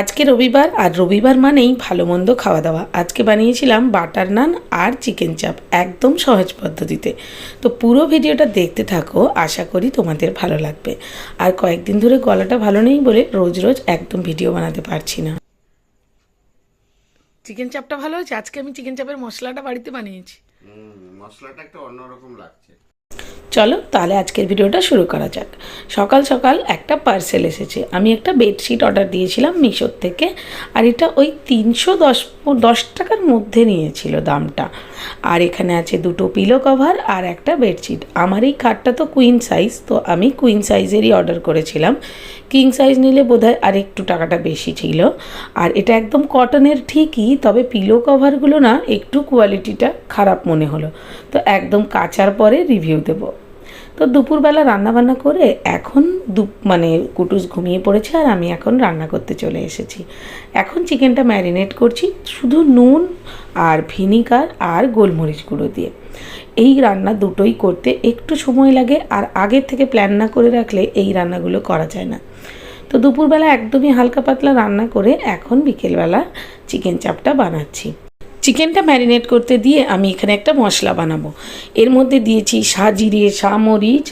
আজকে রবিবার আর রবিবার মানেই ভালো মন্দ খাওয়া দাওয়া আজকে বানিয়েছিলাম বাটার নান আর চিকেন চাপ একদম সহজ পদ্ধতিতে। তো পুরো ভিডিওটা দেখতে থাকো আশা করি তোমাদের ভালো লাগবে। আর কয়েকদিন ধরে গলাটা ভালো নেই বলে রোজ রোজ একদম ভিডিও বানাতে পারছি না। চিকেন চাপটা ভালো হয়েছে? আজকে আমি চিকেন চাপের মশলাটা বাড়িতে বানিয়েছি। মশলাটা একটা অন্যরকম লাগছে। চলো তাহলে আজকের ভিডিওটা শুরু করা যাক। সকাল সকাল একটা পার্সেল এসেছে। আমি একটা বেডশিট অর্ডার দিয়েছিলাম মিশোর থেকে আর এটা ওই তিনশো দশ দশ টাকার মধ্যে নিয়েছিল দামটা। আর এখানে আছে দুটো পিলো কভার আর একটা বেডশিট আমার এই খাটটা তো কুইন সাইজ তো আমি কুইন সাইজেরই অর্ডার করেছিলাম। কিং সাইজ নিলে বোধহয় আর একটু টাকাটা বেশি ছিল। আর এটা একদম কটনের ঠিকই, তবে পিলো কভারগুলো না একটু কোয়ালিটিটা খারাপ মনে হলো। তো একদম কাচার পরে রিভিউ দেবো। তো দুপুরবেলা রান্নাবান্না করে এখন দু মানে কুটুস ঘুমিয়ে পড়েছে আর আমি এখন রান্না করতে চলে এসেছি। এখন চিকেনটা ম্যারিনেট করছি, শুধু নুন আর ভিনিগার আর গোলমরিচ গুঁড়ো দিয়ে। এই রান্না দুটোই করতে একটু সময় লাগে আর আগের থেকে প্ল্যান না করে রাখলে এই রান্নাগুলো করা যায় না। তো দুপুরবেলা একদমই হালকা পাতলা রান্না করে এখন বিকেলবেলা চিকেন চাপটা বানাচ্ছি। চিকেনটা ম্যারিনেট করতে দিয়ে আমি এখানে একটা মশলা বানাবো। এর মধ্যে দিয়েছি সাজিরে সামরিচ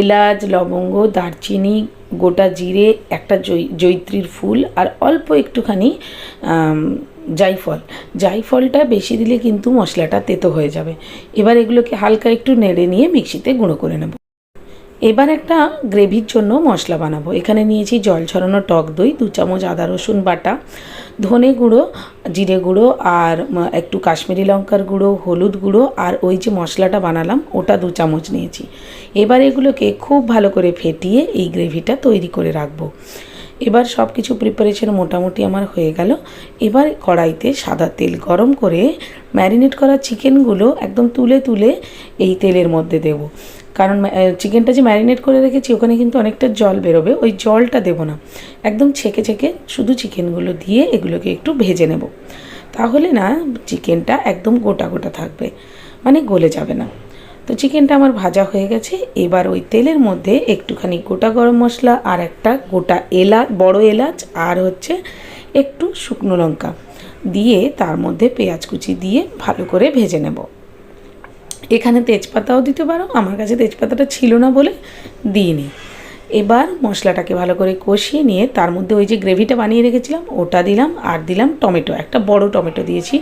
এলাচ, লবঙ্গ, দারচিনি, গোটা জিরে, একটা জৈত্রীর ফুল আর অল্প একটুখানি জাইফল। জাইফলটা বেশি দিলে কিন্তু মশলাটা তেতো হয়ে যাবে। এবার এগুলোকে হালকা একটু নেড়ে নিয়ে মিক্সিতে গুঁড়ো করে নেব। এবার একটা গ্রেভির জন্য মশলা বানাবো। এখানে নিয়েছি জল ছড়ানো টক দই, দু চামচ আদা রসুন বাটা, ধনে গুঁড়ো, জিরে গুঁড়ো আর একটু কাশ্মীরি লঙ্কার গুঁড়ো, হলুদ গুঁড়ো আর ওই যে মশলাটা বানালাম, ওটা দু চামচ নিয়েছি। এবার এগুলোকে খুব ভালো করে ফেটিয়ে এই গ্রেভিটা তৈরি করে রাখব। এবার সব কিছু প্রিপারেশন মোটামুটি আমার হয়ে গেল। এবার কড়াইতে সাদা তেল গরম করে ম্যারিনেট করা চিকেনগুলো একদম তুলে তুলে এই তেলের মধ্যে দেবো। কারণ চিকেনটা যে ম্যারিনেট করে রেখেছি, ওখানে কিন্তু অনেকটা জল বেরোবে। ওই জলটা দেবো না। একদম ছেঁকে ছেঁকে শুধু চিকেনগুলো দিয়ে এগুলোকে একটু ভেজে নেব। তাহলে না, চিকেনটা একদম গোটা গোটা থাকবে। মানে গলে যাবে না। তো চিকেনটা আমার ভাজা হয়ে গেছে। এবার ওই তেলের মধ্যে একটুখানি গোটা গরম মশলা আর একটা গোটা এলাচ বড় এলাচ আর হচ্ছে একটু শুকনো লঙ্কা দিয়ে তার মধ্যে পেঁয়াজ কুচি দিয়ে ভালো করে ভেজে নেব। এখানে তেজপাতাও দিতে পারো, আমার কাছে তেজপাতাটা ছিল না বলে দিইনি। এবার মশলাটাকে ভালো করে কষিয়ে নিয়ে তার মধ্যে ওই যে গ্রেভিটা বানিয়ে রেখেছিলাম, ওটা দিলাম আর দিলাম টমেটো। একটা বড় টমেটো দিয়েছি।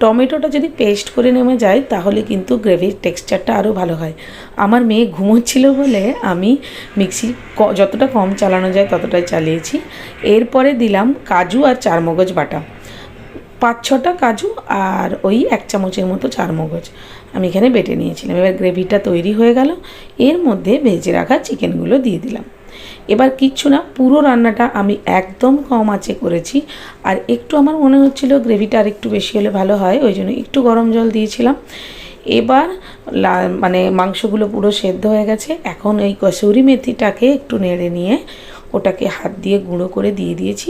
টমেটোটা যদি পেস্ট করে নেমে যায়, তাহলে কিন্তু গ্রেভির টেক্সচারটা আরও ভালো হয়। আমার মেয়ে ঘুমোচ্ছিল বলে আমি মিক্সি যতটা কম চালানো যায় ততটাই চালিয়েছি। এরপরে দিলাম কাজু আর চারমগজ বাটা। পাঁচ ছটা কাজু আর ওই এক চামচের মতো চারমগজ। আমি এখানে বেটে নিয়েছিলাম। এবার গ্রেভিটা তৈরি হয়ে গেল। এর মধ্যে ভেজে রাখা চিকেনগুলো দিয়ে দিলাম। এবার কিচ্ছু না, পুরো রান্নাটা আমি একদম কম আঁচে করেছি। আর একটু আমার মনে হচ্ছিল গ্রেভিটা আর একটু বেশি হলে ভালো হয়, ওই জন্য একটু গরম জল দিয়েছিলাম। এবার মানে মাংসগুলো পুরো সেদ্ধ হয়ে গেছে। এখন এই কসুরি মেথিটাকে একটু নেড়ে নিয়ে ওটাকে হাত দিয়ে গুঁড়ো করে দিয়ে দিয়েছি।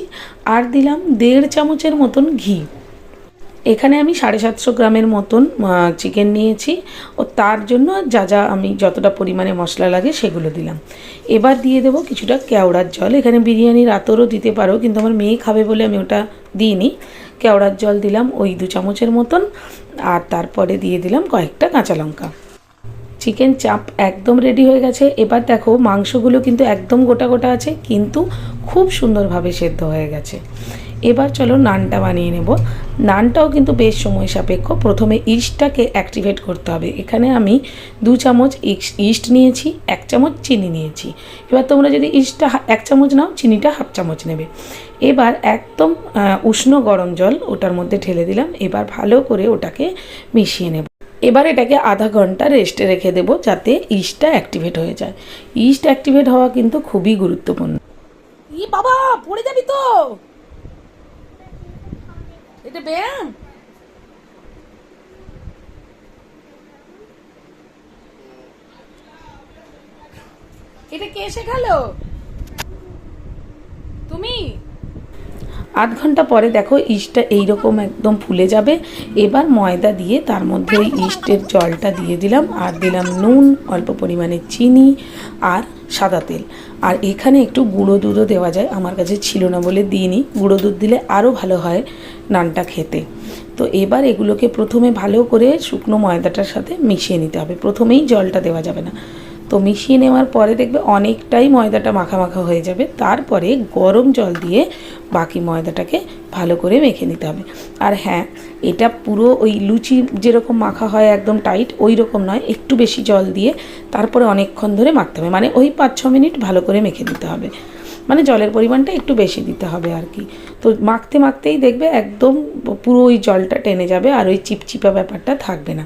আর দিলাম দেড় চামচের মতন ঘি। এখানে আমি সাড়ে সাতশো গ্রামের মতন চিকেন নিয়েছি। ও তার জন্য যা যা আমি যতটা পরিমাণে মশলা লাগে সেগুলো দিলাম। এবার দিয়ে দেবো কিছুটা কেওড়ার জল। এখানে বিরিয়ানির আতরও দিতে পারো, কিন্তু আমার মেয়ে খাবে বলে আমি ওটা দিইনি। কেওড়ার জল দিলাম ওই দু চামচের মতন, আর তারপরে দিয়ে দিলাম কয়েকটা কাঁচা লঙ্কা। চিকেন চাপ একদম রেডি হয়ে গেছে। এবার দেখো, মাংসগুলো কিন্তু একদম গোটা গোটা আছে, কিন্তু খুব সুন্দরভাবে সেদ্ধ হয়ে গেছে। এবার চলো নানটা বানিয়ে নেব। নানটাও কিন্তু বেশ সময় সাপেক্ষ। প্রথমে ইস্টটাকে অ্যাক্টিভেট করতে হবে। এখানে আমি দু চামচ ইস- ইস্ট নিয়েছি, এক চামচ চিনি নিয়েছি। এবার তোমরা যদি ইস্টটা এক চামচ নাও, চিনিটা হাফ চামচ নেবে। এবার একদম উষ্ণ গরম জল ওটার মধ্যে ঢেলে দিলাম। এবার ভালো করে ওটাকে মিশিয়ে নেব। এবার এটাকে আধা ঘণ্টা রেস্টে রেখে দেবো যাতে ইস্টটা অ্যাক্টিভেট হয়ে যায়। ইস্ট অ্যাক্টিভেট হওয়া কিন্তু খুবই গুরুত্বপূর্ণ। ই বাবা, পড়ে যাবি তো! এটা ব্যায়াম এটা কে শেখালো? তুমি? আধ ঘণ্টা পরে দেখো ইস্টটা এইরকম একদম ফুলে যাবে। এবার ময়দা দিয়ে তার মধ্যে ওই ইস্টের জলটা দিয়ে দিলাম। আর দিলাম নুন, অল্প পরিমাণে চিনি আর সাদা তেল। আর এখানে একটু গুঁড়ো দুধও দেওয়া যায়। আমার কাছে ছিল না বলে দিইনি। গুঁড়ো দুধ দিলে আরও ভালো হয় নানটা খেতে। তো এবার এগুলোকে প্রথমে ভালো করে শুকনো ময়দাটার সাথে মিশিয়ে নিতে হবে। প্রথমেই জলটা দেওয়া যাবে না। তো মিশিয়ে নেওয়ার পরে দেখবে অনেকটাই ময়দাটা মাখা মাখা হয়ে যাবে। তারপরে গরম জল দিয়ে বাকি ময়দাটাকে ভালো করে মেখে নিতে হবে। আর হ্যাঁ এটা পুরো ওই লুচি যেরকম মাখা হয় একদম টাইট ওই রকম নয়, একটু বেশি জল দিয়ে তারপরে অনেকক্ষণ ধরে মাখতে হবে। মানে ওই পাঁচ ছ মিনিট ভালো করে মেখে নিতে হবে। মানে জলের পরিমাণটা একটু বেশি দিতে হবে আর কি। তো মাখতে মাখতেই দেখবে একদম পুরো ওই জলটা টেনে যাবে আর ওই চিপচিপা ব্যাপারটা থাকবে না।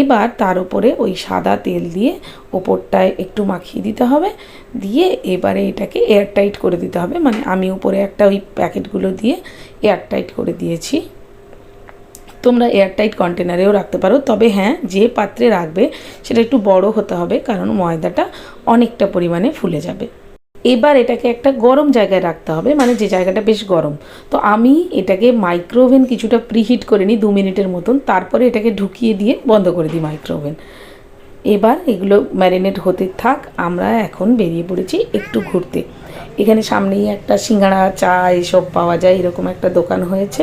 এবার তার উপরে ওই সাদা তেল দিয়ে ওপরটায় একটু মাখিয়ে দিতে হবে। দিয়ে এবারে এটাকে এয়ারটাইট করে দিতে হবে। মানে আমি উপরে একটা ওই প্যাকেটগুলো দিয়ে এয়ারটাইট করে দিয়েছি। তোমরা এয়ারটাইট কন্টেনারেও রাখতে পারো। তবে হ্যাঁ যে পাত্রে রাখবে সেটা একটু বড় হতে হবে, কারণ ময়দাটা অনেকটা পরিমাণে ফুলে যাবে। এবার এটাকে একটা গরম জায়গায় রাখতে হবে মানে যে জায়গাটা বেশ গরম। তো আমি এটাকে মাইক্রোওভেন কিছুটা প্রিহিট করে নিই দু মিনিটের মতন, তারপরে এটাকে ঢুকিয়ে দিয়ে বন্ধ করে দিই মাইক্রোওভেন এবার এগুলো ম্যারিনেট হতে থাক, আমরা এখন বেরিয়ে পড়েছি একটু ঘুরতে। এখানে সামনেই একটা সিঙ্গাড়া, চা এসব পাওয়া যায়, এরকম একটা দোকান হয়েছে।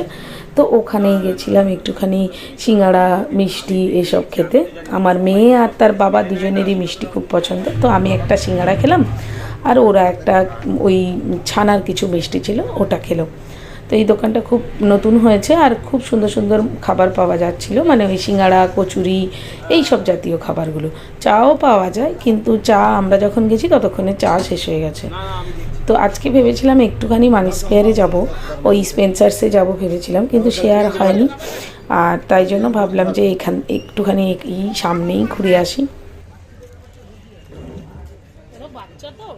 তো ওখানেই গেছিলাম একটুখানি সিঙ্গাড়া, মিষ্টি এসব খেতে। আমার মেয়ে আর তার বাবা দুজনেরই মিষ্টি খুব পছন্দ তো আমি একটা সিঙ্গাড়া খেলাম আর ওরা একটা ওই ছানার কিছু মিষ্টি ছিল, ওটা খেলো। তো এই দোকানটা খুব নতুন হয়েছে আর খুব সুন্দর সুন্দর খাবার পাওয়া যাচ্ছিল মানে ওই সিঙ্গাড়া, কচুরি, এই সব জাতীয় খাবারগুলো। চাও পাওয়া যায়, কিন্তু চা আমরা যখন গেছি ততক্ষণে চা শেষ হয়ে গেছে। তো আজকে ভেবেছিলাম একটুখানি মানি স্কোয়ারে যাব, ওই স্পেন্সার্সে যাব ভেবেছিলাম, কিন্তু সে আর হয়নি। আর তাই জন্য ভাবলাম যে এখান, একটুখানি এই সামনেই ঘুরে আসি। বাচ্চা তো।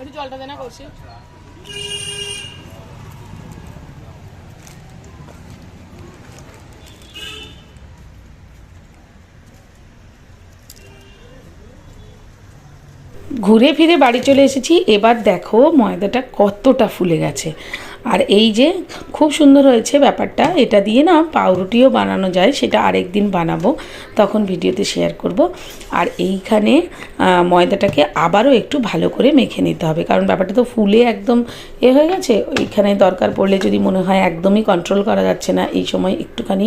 একটু জলটা দেনা করছি ঘুরে ফিরে বাড়ি চলে এসেছি। এবার দেখো ময়দাটা কতটা ফুলে গেছে। আর এই যে খুব সুন্দর হয়েছে ব্যাপারটা, এটা দিয়ে না পাউরুটিও বানানো যায়, সেটা আরেক দিন বানাবো, তখন ভিডিওতে শেয়ার করব। আর এইখানে ময়দাটাকে আবারও একটু ভালো করে মেখে নিতে হবে, কারণ ব্যাপারটা তো ফুলে একদম এ হয়ে গেছে। ওইখানে দরকার পড়লে যদি মনে হয় একদমই কন্ট্রোল করা যাচ্ছে না, এই সময় একটুখানি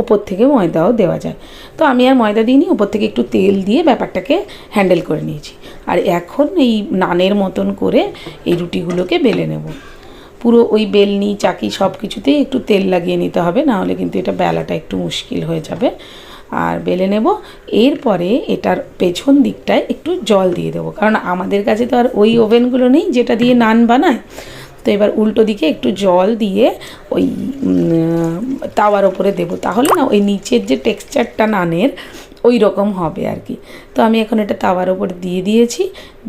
ওপর থেকে ময়দাও দেওয়া যায়। তো আমি আর ময়দা দিইনি, ওপর থেকে একটু তেল দিয়ে ব্যাপারটাকে হ্যান্ডেল করে নিয়েছি। আর এখন এই নানের মতন করে এই রুটিগুলোকে বেলে নেব। পুরো ওই বেলনি, চাকি সব কিছুতেই একটু তেল লাগিয়ে নিতে হবে না হলে কিন্তু এটা বেলাটা একটু মুশকিল হয়ে যাবে। আর বেলে নেব। এরপরে এটার পেছন দিকটায় একটু জল দিয়ে দেবো, কারণ আমাদের কাছে তো আর ওই ওভেনগুলো নেই যেটা দিয়ে নান বানায়। তো এবার উল্টো দিকে একটু জল দিয়ে ওই তাওয়ার ওপরে দেবো। তাহলে না ওই নিচের যে টেক্সচারটা নানের ওই রকম হবে আর কি। তো আমি এখন এটা তাওয়ার ওপর দিয়ে দিয়েছি,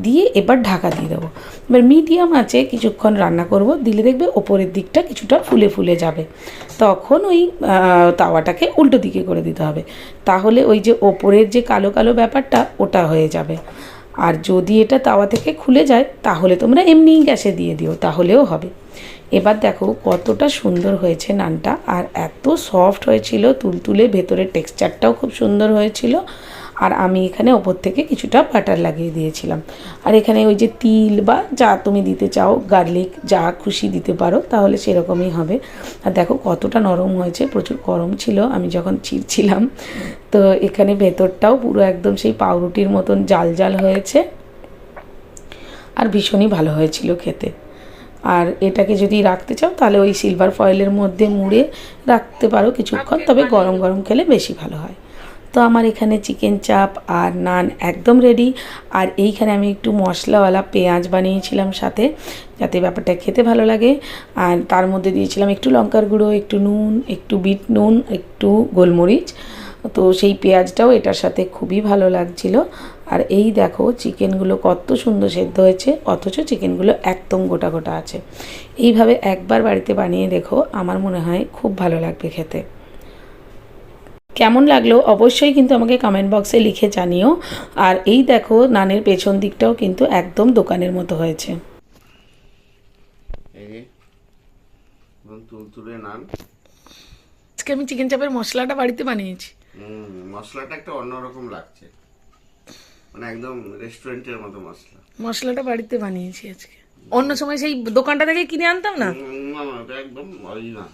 দিয়ে এবার ঢাকা দিয়ে দেবো। এবার মিডিয়াম আছে, কিছুক্ষণ রান্না করব, দিলে দেখবে ওপরের দিকটা কিছুটা ফুলে ফুলে যাবে। তখন ওই তাওয়াটাকে উল্টো দিকে করে দিতে হবে। তাহলে ওই যে ওপরের যে কালো কালো ব্যাপারটা, ওটা হয়ে যাবে। আর যদি এটা তাওয়া থেকে খুলে যায়, তাহলে তোমরা এমনিই গ্যাসে দিয়ে দিও, তাহলেও হবে। এবার দেখো কতটা সুন্দর হয়েছে নানটা, আর এত সফট হয়েছিল, তুলতুলে ভেতরের টেক্সচারটাও খুব সুন্দর হয়েছিল। আর আমি এখানে ওপর থেকে কিছুটা বাটার লাগিয়ে দিয়েছিলাম। আর এখানে ওই যে তিল বা যা তুমি দিতে চাও গার্লিক যা খুশি দিতে পারো, তাহলে সেরকমই হবে। আর দেখো কতটা নরম হয়েছে, প্রচুর গরম ছিল, আমি যখন ছিঁড়ছিলাম, তো এখানে ভেতরটাও পুরো একদম সেই পাউরুটির মতন জাল জাল হয়েছে। আর ভীষণই ভালো হয়েছিল খেতে। আর এটাকে যদি রাখতে চাও তাহলে ওই সিলভার ফয়েলের মধ্যে মুড়ে রাখতে পারো কিছুক্ষণ তবে গরম গরম খেলে বেশি ভালো হয়। তো আমার এখানে চিকেন চাপ আর নান একদম রেডি আর এইখানে আমি একটু মশলাওয়ালা পেঁয়াজ বানিয়েছিলাম সাথে যাতে ব্যাপারটা খেতে ভালো লাগে। আর তার মধ্যে দিয়েছিলাম একটু লঙ্কার গুঁড়ো একটু নুন একটু বিট নুন একটু গোলমরিচ। তো সেই পেঁয়াজটাও এটার সাথে খুবই ভালো লাগছিল। আর এই দেখো চিকেনগুলো কত সুন্দর সেদ্ধ হয়েছে অথচ চিকেনগুলো একদম গোটা গোটা আছে। এইভাবে একবার বাড়িতে বানিয়ে দেখো আমার মনে হয় খুব ভালো লাগবে খেতে। কেমন লাগল অবশ্যই কিন্তু আমাকে কমেন্ট বক্সে লিখে জানিও। আর এই দেখো নানের পেছন দিকটাও কিন্তু একদম দোকানের মতো হয়েছে। আজকে আমি চিকেন চাপের মশলাটা বাড়িতে বানিয়েছি। হুম মশলাটা একটা অন্যরকম লাগছে। মানে একদম রেস্টুরেন্টের মতো মশলা। মশলাটা বাড়িতে বানিয়েছি আজকে। অন্য সময় সেই দোকানটা থেকে কিনে আনতাম না? না না এটা একদম অরিজিনাল।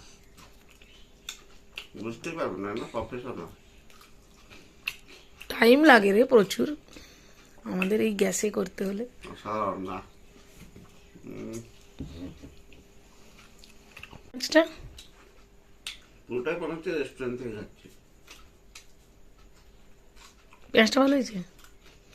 বুঝতেই পারব না না প্রফেশনাল টাইম লাগে রে প্রচুর। আমাদের এই গ্যাসে করতে হলে। অসাধারণ না। মাছটা পুরোটাই মনে হচ্ছে রেস্টুরেন্ট থেকে খাচ্ছি পেঁয়াজটা ভালো হয়েছে?